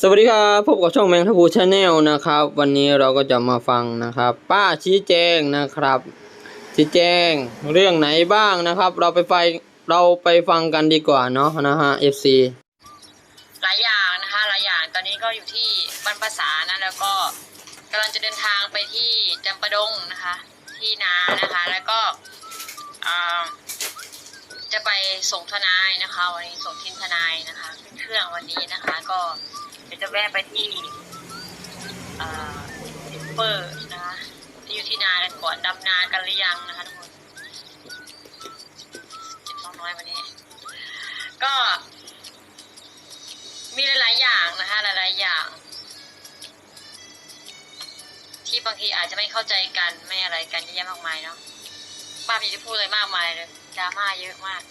สวัสดีครับพบกับช่องแมงทัพูชาแนลนะครับ วันนี้เราก็จะมาฟังนะครับ ป้าชี้แจงนะครับ ชี้แจงเรื่องไหนบ้างนะครับ เราไปไฟเราไปฟังกันดีกว่าเนาะนะฮะ FC หลายอย่างนะคะหลายอย่างตอนนี้ก็อยู่ที่บ้านภาษานะแล้วก็กำลังจะเดินทางไปที่จำปาดงนะคะ ที่นานะคะ แล้วก็จะไปส่งทนายนะคะ วันนี้ส่งทีมทนายนะคะขึ้นเครื่องวันนี้นะคะก็ เดี๋ยวจะแวะไปที่อ่าซิปเปอร์นะคะที่อยู่ที่นากันก่อนดำนากันหรือยังนะคะทุกคนเจ็บท้องน้อยวันนี้ ก็ มีหลาย ๆ อย่างนะคะ หลาย ๆ อย่าง ที่บางทีอาจจะไม่เข้าใจกันไม่อะไรกันเยอะแยะมากมายเนาะป้าพี่จะพูดอะไรมากมายเลยดราม่าเยอะมาก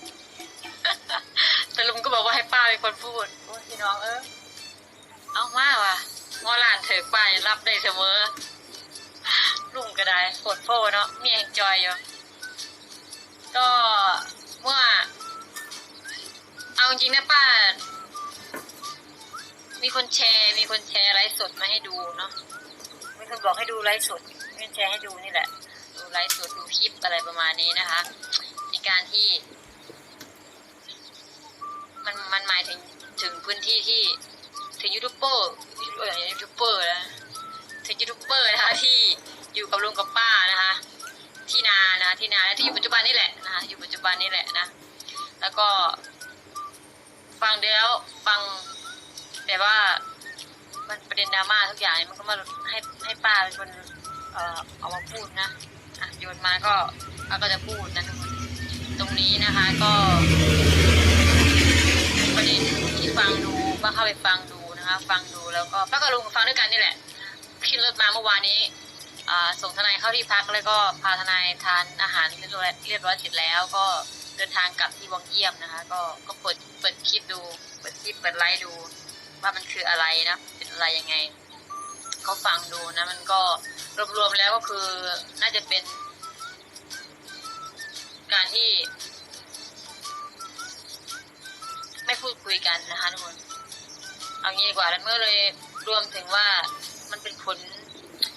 แต่ลุงก็บอกว่าให้ป้าเป็นคนพูดพี่น้องเออ เอามาว่ะงอหลานเถิกป้ายังรับได้เสมอลุงก็ได้โคตรโฟเนาะมีแองจอยอยู่ก็เมื่อ เอาจริงนะป้า มีคนแชร์ มีคนแชร์ไลฟ์สดมาให้ดูเนาะมีคนบอกให้ดูไลฟ์สดมีคนแชร์ให้ดูนี่แหละ ดูไลฟ์สดดูคลิปอะไรประมาณนี้นะคะ ในการที่ มันมันหมายถึงถึงพื้นที่ที่ ถึงยูทูบเบอร์ยูทูบเบอร์นะถึงยูทูบเบอร์นะคะที่อยู่กับลุงกับป้านะคะ ที่นานะที่นาและที่อยู่ปัจจุบันนี่แหละนะคะอยู่ปัจจุบันนี่แหละนะ แล้วก็ ฟังเดี๋ยวฟังแบบว่า มันประเด็นดราม่าทุกอย่างมันก็มาให้ให้ป้าเป็นคนเอ่อเอามาพูดนะอะโยนมาก็ป้าก็จะพูดนะทุกคนตรงนี้นะคะก็ประเด็นที่ฟังดูป้าเข้าไปฟังดู ฟังดูแล้วก็ป้ากับลุงฟังด้วยกันนี่แหละขึ้นรถมาเมื่อวานนี้ส่งทนายเข้าที่พักแล้วก็พาทนายทานอาหารเรียบร้อยเรียบร้อยเสร็จแล้ว ก็เดินทางกลับที่วังเยี่ยมนะคะ ก็ก็เปิดเปิดคลิปดูเปิดคลิปเปิดไลฟ์ดู ว่ามันคืออะไรนะเป็นอะไรยังไงก็ฟังดูนะ มันก็รวมๆแล้วก็คือน่าจะเป็น การที่ ไม่พูดคุยกันนะคะทุกคน เอางี้ดีกว่าแล้วเมื่อเลยรวมถึงว่ามันเป็นผล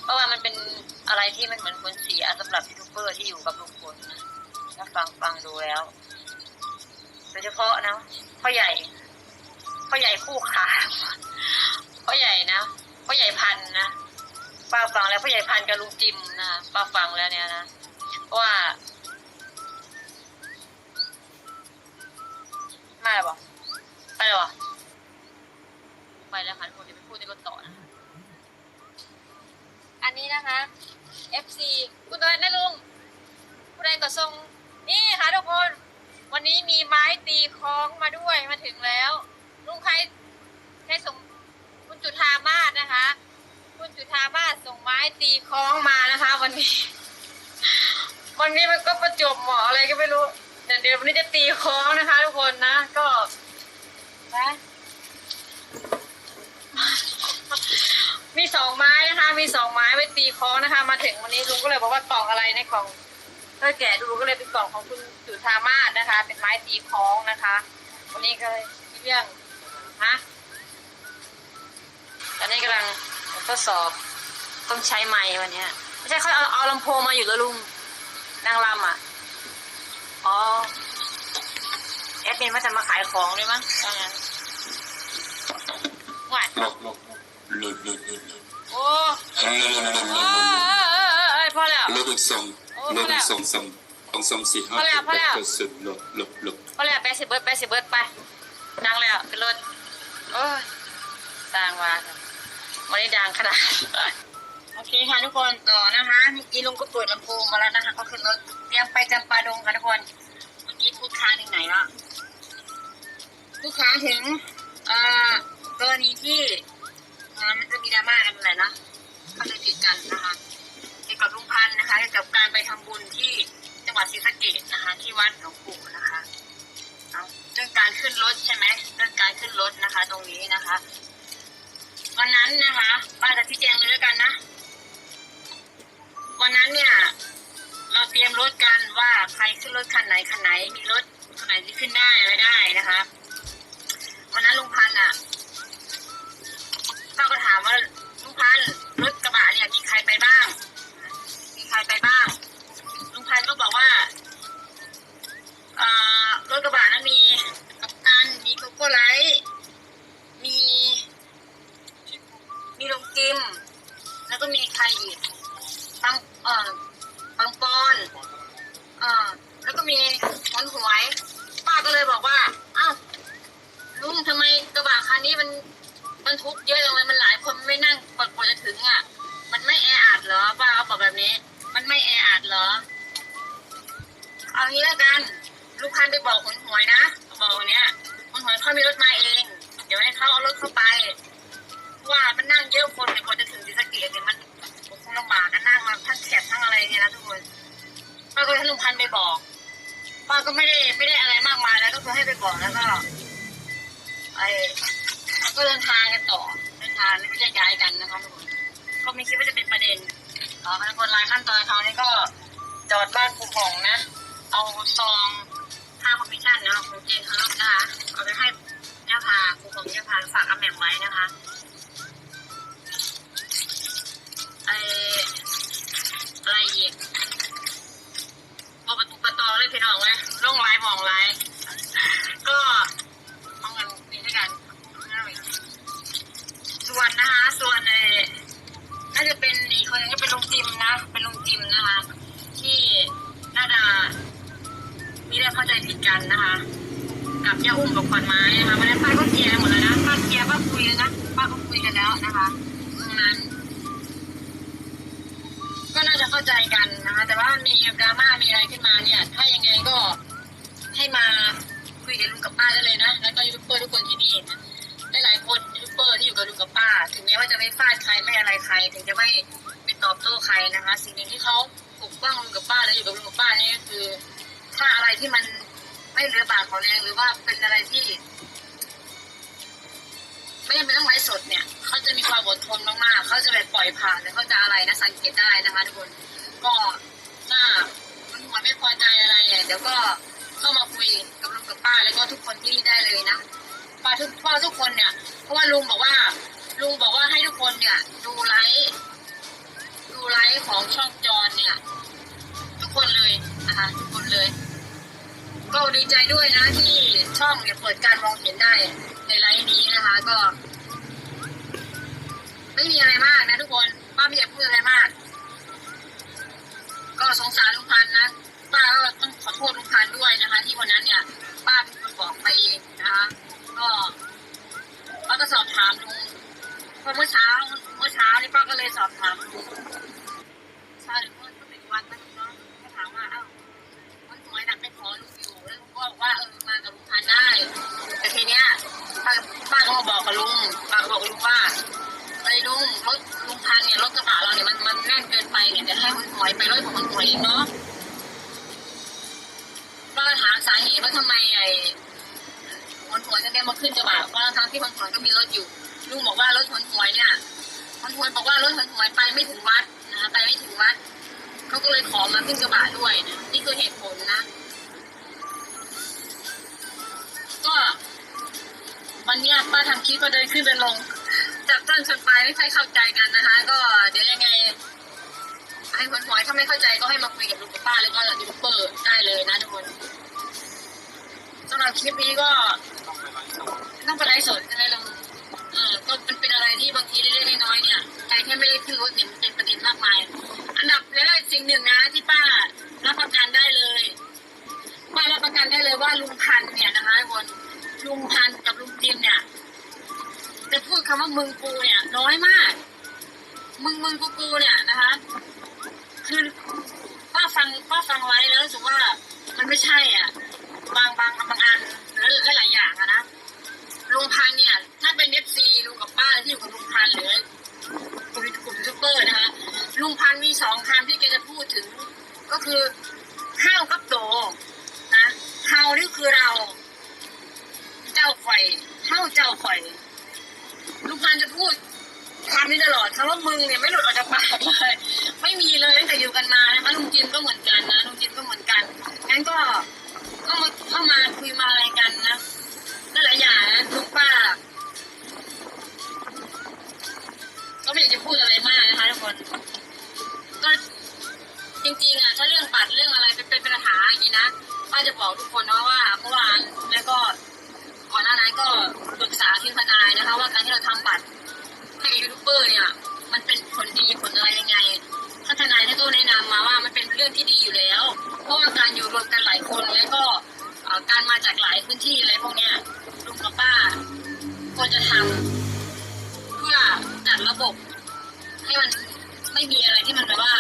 เพราะว่ามันเป็นอะไรที่มันเหมือนผลเสียสำหรับยูทูบเบอร์ที่อยู่กับลุงพลนะถ้าฟังฟังดูแล้วโดยเฉพาะนะพ่อใหญ่พ่อใหญ่คู่ขาพ่อใหญ่นะพ่อใหญ่พันธ์นะป้าฟังแล้วพ่อใหญ่พันธ์กับลุงจิมนะป้าฟังแล้วเนี่ยนะเพราะว่าไม่หรอไปหรอไปแล้วค่ะทุกคนเดี๋ยวไปพูดในรถต่อนะอันนี้นะคะ FC คุณตัวนะลุงผู้ใดก็ส่งนี่ค่ะทุกคน วันนี้มีไม้ตีคล้องมาด้วยมาถึงแล้ว ลุงใครให้ส่งคุณจุธามาศนะคะ คุณจุธามาศส่งไม้ตีคล้องมานะคะ วันนี้ วันนี้มันก็ประจวบเหมาะอะไรก็ไม่รู้เดี๋ยววันนี้จะตีคล้องนะคะ ทุกคนนะก็นะ มีสองไม้นะคะ มีสองไม้ไว้ตีคล้องนะคะ มาถึงวันนี้ลุงก็เลยบอกว่ากล่องอะไรในกล่องก็แกะดูก็เลยเป็นกล่องของคุณจุธามาศนะคะ เป็นไม้ตีคล้องนะคะ วันนี้ก็เลยเรื่องฮะตอนนี้กำลังทดสอบต้องใช้ไม้วันนี้ไม่ใช่เขาเอาเอาลำโพงมาอยู่แล้วลุงนางรำอะอ๋อแอดมินว่าจะมาขายของด้วยมั้งว่างั้นว่า Look, look, look, look, look, look. โอ้ Look, เอ้ย look, เอ้ยเอ้ยพอแล้ว look, look, some, Oh, look, pala. some, some, some, some, see how Pala, to pala. person, look, look, look. พอแล้วไปสิเบิร์ดไปสิเบิร์ดไปดังแล้วขึ้นรถโอ้ยดังว่าวันนี้ดังขนาด โอเคค่ะทุกคนต่อนะคะเมื่อกี้ลุงก็เปิดลำโพงมาแล้วนะคะก็ขึ้นรถเตรียมไปจำปาดงค่ะทุกคนเมื่อกี้พูดค้างถึงไหนละพูดค้างถึงเอ่อกรณีที่ ม่ากันอะไรนะเข้าใจผิดกันนะคะเกี่ยวกับลุงพันธ์นะคะเกี่ยวกับการไปทำบุญที่จังหวัดศรีสะเกษนะคะ ที่วัดหลวงปู่นะคะเรื่องการขึ้นรถใช่ไหมเรื่องการขึ้นรถนะคะ ตรงนี้นะคะ วันนั้นนะคะป้าจะชี้แจงเลยแล้วกันนะวันนั้นเนี่ย เราเตรียมรถกันว่าใครขึ้นรถคันไหนคันไหน มีรถคันไหนที่ขึ้นได้ไม่ได้นะคะวันนั้นลุงพันธ์อะ พันรถกระบะเนี่ยมีใครไปบ้าง มีใครไปบ้าง ลุงพันก็บอกว่าเอ่อรถกระบะนั้นมีกัปตันมีโกโก้ไลท์มี มีลงกิม แล้วก็มีใครอีกปังเอ่อปังปอนเอ่อแล้วก็มีหนหวย ป้าก็เลยบอกว่า อ้าวลุงทำไมกระบะคันนี้มัน มันทุกเยอะจังเลยมัน คนไม่นั่งกว่าจะถึงอะ มันไม่แออัดเหรอป้าเขาบอกแบบนี้ มันไม่แออัดเหรอ เอางี้แล้วกัน ลูกพันธุ์ไปบอกคนหวยนะบอกเนี้ยคนหวยเขามีรถมาเอง เดี๋ยวให้เขาเอารถเข้าไป ว่ามันนั่งเยอะคนเนี่ยกว่าจะถึงศรีสเกษเนี่ยมันโอ้โหลำบากกันนั่งมาทั้งแขกทั้งอะไรเนี่ยนะทุกคนป้าก็ให้ลุงพันธุ์ไปบอกป้าก็ไม่ได้ไม่ได้อะไรมากมายแล้วก็คือให้ไปบอกแล้วก็ไอ้ก็เดินทางกันต่อ ทางแล้วก็จะย้ายกันนะคะทุกคนก็ไม่คิดว่าจะเป็นประเด็นอ๋อทุกคนรายขั้นตอนเขานี่ก็จอดบ้านครูของนะ เอาซองค่าคอมมิชชั่นนะคะของเจนเขานะคะเอาไปให้ย่าพาครูของย่าพาฝากอาแหม่มไว้นะคะไออะไรอีกเอาประตูประตอเลยพี่น้องไหมล่อไลน์ม เข้าใจกันนะคะแต่ว่ามีดราม่ามีอะไรขึ้นมาเนี่ย ถ้ายังไงก็ให้มาคุยกับลุงกับป้าได้เลยนะ แล้วก็ยูทูบเบอร์ทุกคนที่นี่นะหลายคนยูทูบเบอร์ที่อยู่กับลุงกับป้า ถึงแม้ว่าจะไม่ฟาดใครไม่อะไรใคร ถึงจะไม่ไปตอบโต้ใครนะคะ สิ่งหนึ่งที่เขาปกป้องลุงกับป้าและอยู่กับลุงกับป้านี่ก็คือ ถ้าอะไรที่มันไม่เหลือบากขอแรงหรือว่าเป็นอะไรที่ ไม่จำเป็นต้องไลฟ์สดเนี่ยเขาจะมีความอดทนมากๆ เขาจะแบบปล่อยผ่านหรือเขาจะอะไรนะสังเกตได้นะคะทุกคนก็ถ้ามันหัวไม่พอใจอะไรเนี่ยเดี๋ยวก็เข้ามาคุยกับลุงกับป้าแล้วก็ทุกคนที่นี่ได้เลยนะป้าทุกป้าทุกคนเนี่ยเพราะว่าลุงบอกว่า ลุงบอกว่าให้ทุกคนเนี่ย ดูไลฟ์ดูไลฟ์ของช่องจอนเนี่ย ทุกคนเลยนะคะทุกคนเลย ก็ดีใจด้วยนะที่ช่องเนี่ยเปิดการมองเห็นได้ ในไลฟ์นี้นะคะ ก็ ไม่มีอะไรมากนะทุกคนป้าไม่อยากพูดอะไรมาก ก็สงสารลุงพันธุ์นะป้าก็ต้องขอโทษลุงพันธุ์ด้วยนะคะ ลุงพันเนี่ยรถกระบะเราเนี่ยมันมันแน่นเกินไปเนี่ยเดี๋ยวให้คนหวยไปรถของคนหวยเองเนาะป้าก็ถามสาเหตุว่าทำไมไอ้คนหวยจะได้มาขึ้นกระบะเพราะทั้งที่คนหวยก็มีรถอยู่ลุงบอกว่ารถคนหวยเนี่ยคนหวยบอกว่ารถคนหวยไปไม่ถึงวัดนะคะไปไม่ถึงวัดเขาก็เลยขอมาขึ้นกระบะด้วยนะนี่คือเหตุผลนะ ก็วันเนี้ยป้าทำคลิปก็เดินขึ้นเดินลง ต้นชนปลายไม่ค่อยเข้าใจกันนะคะ ก็เดี๋ยวยังไงให้คนหวยถ้าไม่เข้าใจก็ให้มาคุยกับลุงกับป้าแล้วก็ยูทูบเบอร์ได้เลยนะทุกคนสำหรับคลิปนี้ก็ต้องไปไลฟ์สดใช่ไหมลุงเออก็มันเป็นอะไรที่บางทีเล็กๆน้อยๆเนี่ยใครแค่ไม่ได้ขึ้นรถเนี่ยมันเป็นประเด็นมากมาย อันดับแล้วสิ่งหนึ่งนะที่ป้ารับประกันได้เลยป้ารับประกันได้เลยว่าลุงพันเนี่ยนะคะทุกคนลุงพันกับลุงจิมเนี่ย จะพูดคำว่ามึงกูเนี่ย น้อยมาก มึงมึงกูกูเนี่ยนะคะคือป้าฟังป้าฟังไว้แล้วรู้สึกว่ามันไม่ใช่อะ มึงเนี่ยไม่หลุดออกจากปากเลย ไม่มีอะไรที่มันแบบว่า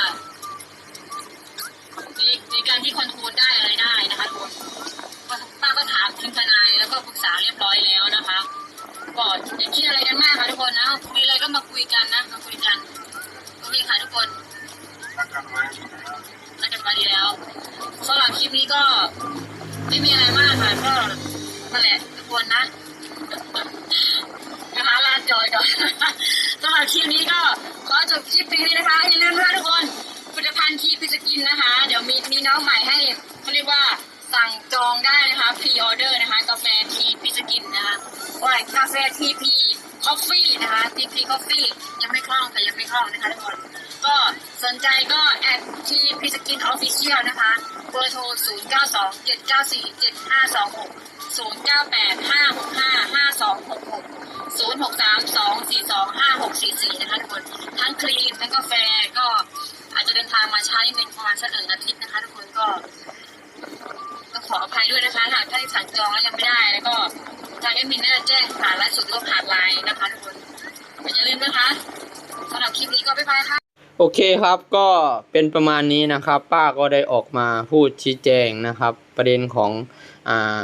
มีมีการที่คอนโทรลได้อะไรได้นะคะทุกคนป้าก็ถามทีมทนายแล้วก็ปรึกษาเรียบร้อยแล้วนะคะก่อนอย่าคิดอะไรกันมากค่ะทุกคนนะคุยอะไรก็มาคุยกันนะมาคุยกันโอเคค่ะทุกคนน่าจะมาดีแล้วสำหรับคลิปนี้ก็ไม่มีอะไรมากค่ะก็นั่นแหละทุกคนนะนะคะลาจอยก่อนสำหรับคลิปนี้ก็ ทีพิสกินนะคะ เดี๋ยวมีมีน้องใหม่ให้เขาเรียกว่าสั่งจองได้นะคะพรีออเดอร์นะคะกาแฟทีพิสกินนะคะว่ากาแฟทีพีคอฟฟี่นะคะทีพีคอฟฟี่ยังไม่คล่องแต่ยังไม่คล่องนะคะทุกคนก็สนใจก็แอดทีพิสกินออฟฟิเชียลนะคะเบอร์โทร 0 9 2 7 9 4 7 5 2 6 0 9 8 5 6 5 5 2 6 6 0 6 3 2 4 2 5 6 4 4 นะคะทุกคนทั้งครีมทั้งกาแฟก็ ดินทางมาช้านิดนึงประมาณสักหนึ่งอาทิตย์นะคะ ทุกคนก็ก็ขออภัยด้วยนะคะหากท่านสั่งจองแล้วยังไม่ได้ แล้วก็ทางเอ็มมินน่าจะแจ้งผ่านไลฟ์สดหรือว่าผ่านไลน์นะคะทุกคนอย่าลืมนะคะสำหรับคลิปนี้ก็บ๊ายบายค่ะโอเคครับก็เป็นประมาณนี้นะครับ ป้าก็ได้ออกมาพูดชี้แจงนะครับ ประเด็นของอ่า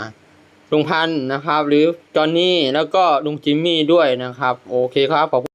ลุงพันธ์นะครับ หรือจอหนนี่แล้วก็ลุงจิมมี่ด้วยนะครับ โอเคครับขอบ